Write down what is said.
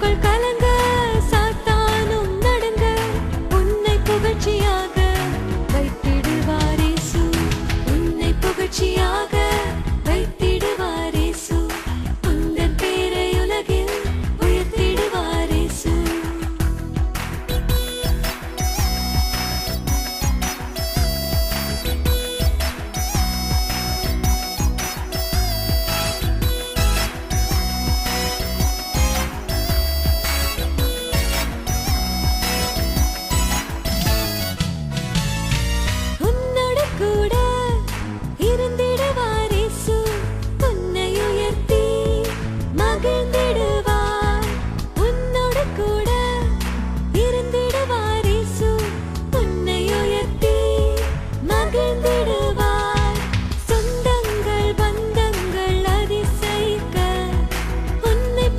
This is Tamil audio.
கலங்க சாத்தானும் நடங்க. உன்னை புகழ்ச்சியாக வைத்திடுவாரேசு உன்னை புகழ்ச்சியாக